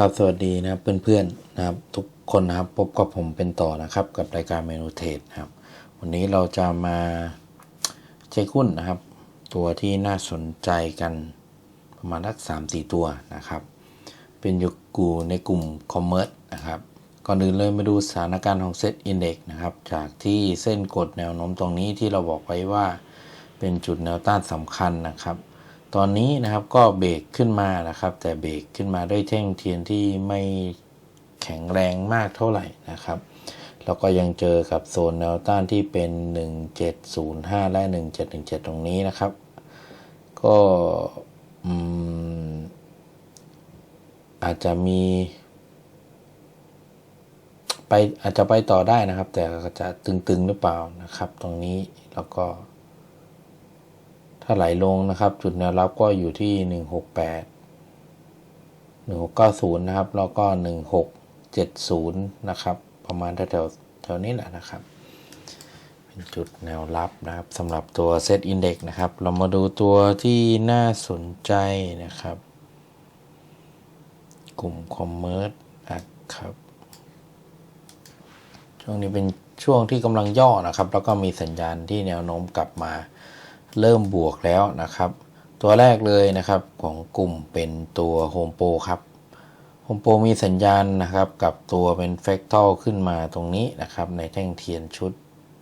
ครับสวัสดีนะครับเพื่อนๆนะครับทุกคนนะครับพบกับผมเป็นต่อนะครับ กับรายการเมนูเทรดนะครับ วันนี้เราจะมาเช็คหุ้นนะครับ ตัวที่น่าสนใจกันประมาณสักสามสี่ตัวนะครับ เป็นอยู่กูในกลุ่มคอมเมอร์สนะครับ ก่อนอื่นเลยมาดูสถานการณ์ของเซ็ตอินเด็กนะครับ จากที่เส้นกดแนวโน้มตรงนี้ที่เราบอกไว้ว่าเป็นจุดแนวต้านสำคัญนะครับ ตอนนี้นะครับก็เบรกขึ้นมานะครับ แต่เบรกขึ้นมาด้วยแท่งเทียนที่ไม่แข็งแรงมากเท่าไหร่นะครับ แล้วก็ยังเจอกับโซนแนวต้านที่เป็น 1705 และ 1717 ตรงนี้นะครับ ก็อาจจะมีไปอาจจะไปต่อได้นะครับ แต่จะตึงๆหรือเปล่านะครับ ตรงนี้แล้วก็ ถ้าไหลลงนะครับ จุดแนวรับก็อยู่ที่ 168 1690 นะครับ แล้วก็ 1670 นะครับ ประมาณแถวแถวนี้แหละนะครับ เป็นจุดแนวรับนะครับสำหรับตัวเซตอินเด็กนะครับ เรามาดูตัวที่น่าสนใจนะครับ กลุ่มคอมเมอร์สครับ ช่วงนี้เป็นช่วงที่กำลังย่อนะครับ แล้วก็มีสัญญาณที่แนวโน้มกลับมา เริ่มบวกแล้วนะครับ ตัวแรกเลยนะครับของกลุ่มเป็นตัว Home Pro ครับ Home Pro มีสัญญาณนะครับกับตัวเป็น f r a c t a l ขึ้นมาตรงนี้นะครับในแท่งเทียนชุด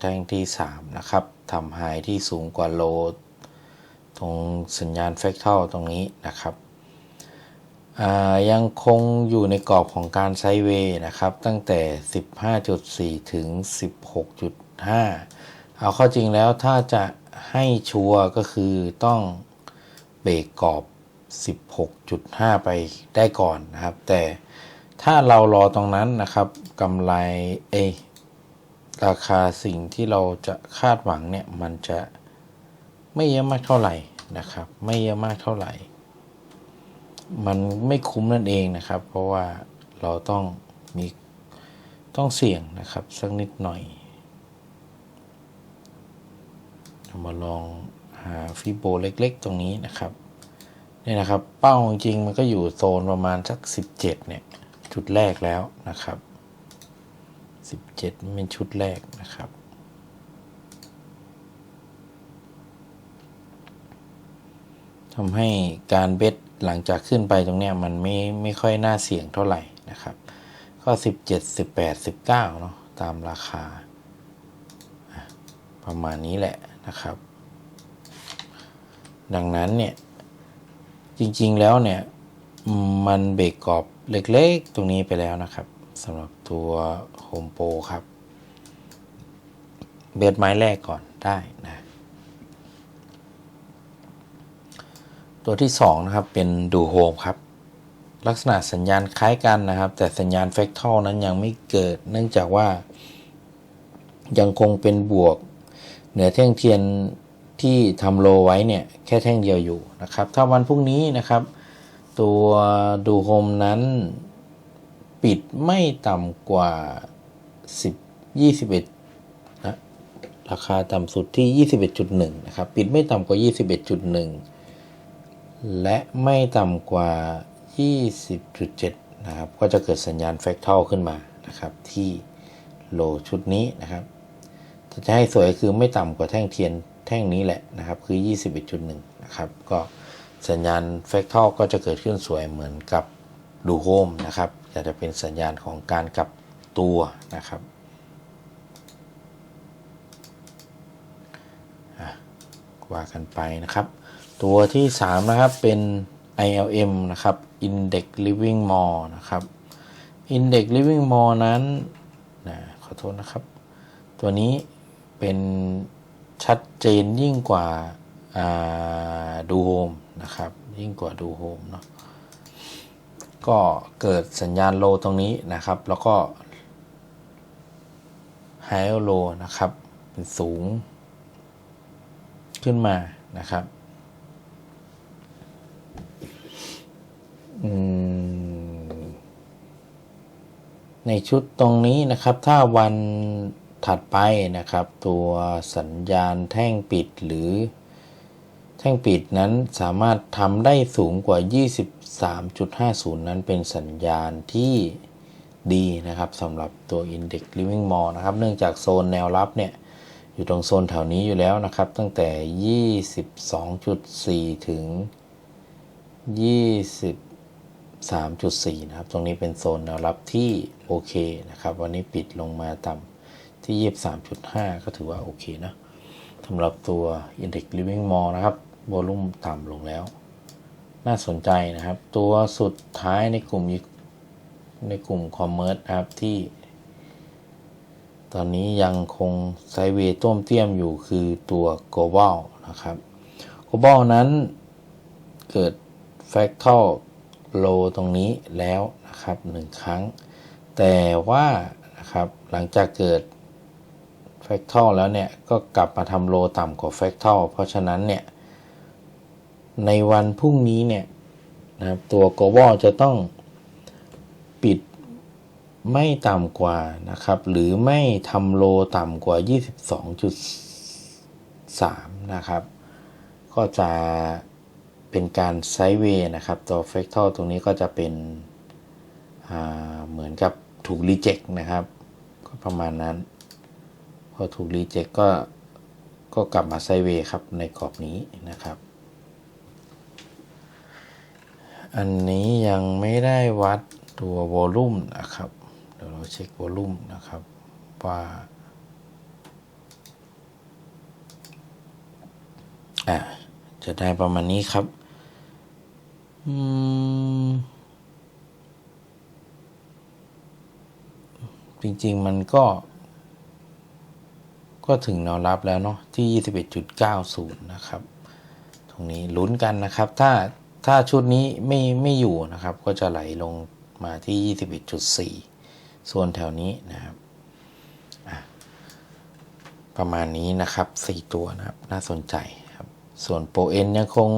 แท่งที่ 3 นะครับทำไฮที่สูงกว่าโลตรงสัญญาณ f r a c t a l ตรงนี้นะครับยังคงอยู่ในกรอบของการไซเวย์นะครับ ตั้งแต่ 15.4 ถึง 16.5 เอาเข้าจริงแล้วถ้าจะ ให้ชัวร์ก็คือต้องเบรกกรอบ 16.5 ไปได้ก่อนนะครับ แต่ถ้าเรารอตรงนั้นนะครับกำไรเอราคาสิ่งที่เราจะคาดหวังเนี่ยมันจะไม่เยอะมากเท่าไหร่นะครับ ไม่เยอะมากเท่าไหร่ มันไม่คุ้มนั่นเองนะครับ เพราะว่าเราต้องมีต้องเสี่ยงนะครับสักนิดหน่อย มาลองหาฟิโบเล็กๆ ตรงนี้นะครับนี่นะครับ เป้าจริงมันก็อยู่โซนประมาณสัก 17 เนี่ย จุดแรกแล้วนะครับ 17 เป็นชุดแรกนะครับ ทำให้การเบ็ดหลังจากขึ้นไปตรงเนี้ยมันไม่ไม่ค่อยน่าเสี่ยงเท่าไหร่นะครับ ก็ 17 18 19 เนาะตามราคา ประมาณนี้แหละ นะครับ ดังนั้นเนี่ยจริงๆแล้วเนี่ยมันเบรกกรอบเล็กๆ ตรงนี้ไปแล้วนะครับสำหรับตัวโฮมโปรครับ เบสไม้แรกก่อนได้นะตัวที่ 2 นะครับ เป็นดูโฮมครับ ลักษณะสัญญาณคล้ายกันนะครับ แต่สัญญาณเฟกทอลนั้นยังไม่เกิด เนื่องจากว่ายังคงเป็นบวก เหนือแท่งเทียนที่ทำโลไว้เนี่ยแค่แท่งเดียวอยู่นะครับถ้าวันพรุ่งนี้นะครับ ตัวดูโฮมนั้นปิดไม่ต่ำกว่า 10 21นะราคาต่ำสุดที่ 21.1นะครับปิดไม่ต่ำกว่า 21.1 และไม่ต่ำกว่า 20.7นะครับก็จะเกิดสัญญาณแฟกทัลขึ้นมานะครับที่โลชุดนี้นะครับ จะให้สวยคือไม่ต่ำกว่าแท่งเทียนแท่งนี้แหละนะครับ คือ 21.1 นะครับ ก็สัญญาณแฟกทัลก็จะเกิดขึ้นสวยเหมือนกับดูโฮมนะครับจะจะเป็นสัญญาณของการกลับตัวนะครับว่ากันไปนะครับ ตัวที่ 3 นะครับเป็น ILM นะครับ Index Living More นะครับ Index Living More นั้นนะขอโทษนะครับ ตัวนี้ เป็นชัดเจนยิ่งกว่าดูโฮมนะครับ ยิ่งกว่าดูโฮมเนาะก็เกิดสัญญาณโลตรงนี้นะครับ แล้วก็ไฮโลนะครับ เป็นสูง ขึ้นมานะครับในชุดตรงนี้นะครับ ถ้าวัน ถัดไปนะครับตัวสัญญาณแท่งปิดหรือ แท่งปิดนั้นสามารถทำได้สูงกว่า 23.50 นั้นเป็นสัญญาณที่ดีนะครับสำหรับตัว Index Living Mall นะครับเนื่องจากโซนแนวรับเนี่ยอยู่ตรงโซนแถวนี้อยู่แล้วนะครับ ตั้งแต่ 22.4 ถึง 23.4 นะครับ ตรงนี้เป็นโซนแนวรับที่โอเคนะครับ วันนี้ปิดลงมาต่ำ ที่23.5ก็ถือว่าโอเคนะสำหรับตัว Index Living Mall นะครับโวลุ่มต่ำลงแล้ว น่าสนใจนะครับ ตัวสุดท้ายในกลุ่มในกลุ่มคอมเมอร์สครับที่ ตอนนี้ยังคงไซเวต้มเตี้ยมอยู่คือตัว global นะครับ global นั้นเกิด fractal low ตรงนี้แล้วนะครับหนึ่งครั้ง แต่ว่านะครับหลังจากเกิด fractal แล้วเนี่ยก็กลับมาทำโลต่ำกว่า fractal เพราะฉะนั้นเนี่ยในวันพรุ่งนี้เนี่ยนะครับตัว global จะต้องปิดไม่ต่ำกว่านะครับ หรือไม่ทำโลต่ำกว่า 22.3 นะครับ ก็จะเป็นการไซด์เวย์นะครับ ตัว fractal ตรงนี้ก็จะเป็นเหมือนกับถูกรีเจ็คนะครับ ก็ประมาณนั้น พอถูกรีเจ็คก็ก็กลับมาไซเวย์ครับในกรอบนี้นะครับ อันนี้ยังไม่ได้วัดตัววอลลุ่มนะครับ เดี๋ยวเราเช็ควอลลุ่มนะครับว่าอ่าจะได้ประมาณนี้ครับ อืม จริง ๆ มันก็ ก็ถึงแนวรับแล้วเนาะที่ 21.90 นะครับ ตรงนี้ลุ้นกันนะครับ ถ้าถ้าชุดนี้ไม่ไม่อยู่นะครับ ก็จะไหลลงมาที่ 21.4 ส่วนแถวนี้นะครับประมาณนี้นะครับ 4 ตัวนะครับ น่าสนใจครับ ส่วนโปรเอ็นยังคง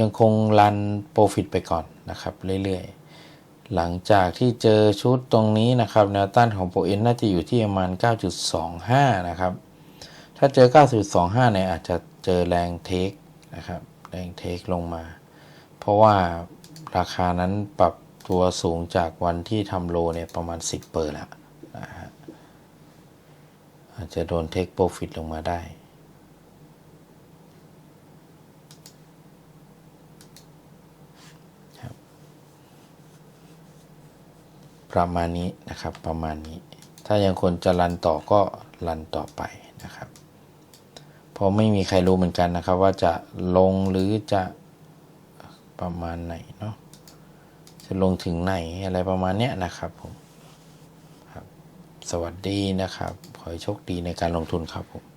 ยังคงรันโปรฟิตไปก่อนนะครับ เรื่อยๆ หลังจากที่เจอชุดตรงนี้นะครับ แนวต้านของโปรเอ็นน่าจะอยู่ที่ประมาณ 9.25 นะครับ ถ้าเจอ 9.25 เนี่ยอาจจะเจอแรงเทคนะครับ แรงเทคลงมา เพราะว่าราคานั้นปรับตัวสูงจากวันที่ทำโลเนี่ยประมาณ 10 เปอร์แล้วนะฮะอาจจะโดนเทคโปรฟิตลงมาได้ ประมาณนี้นะครับประมาณนี้ ถ้ายังคนจะรันต่อก็รันต่อไปนะครับเพราะไม่มีใครรู้เหมือนกันนะครับ ว่าจะลงหรือจะประมาณไหนเนาะจะลงถึงไหนอะไรประมาณเนี้ยนะครับผมครับ สวัสดีนะครับ ขอให้โชคดีในการลงทุนครับผม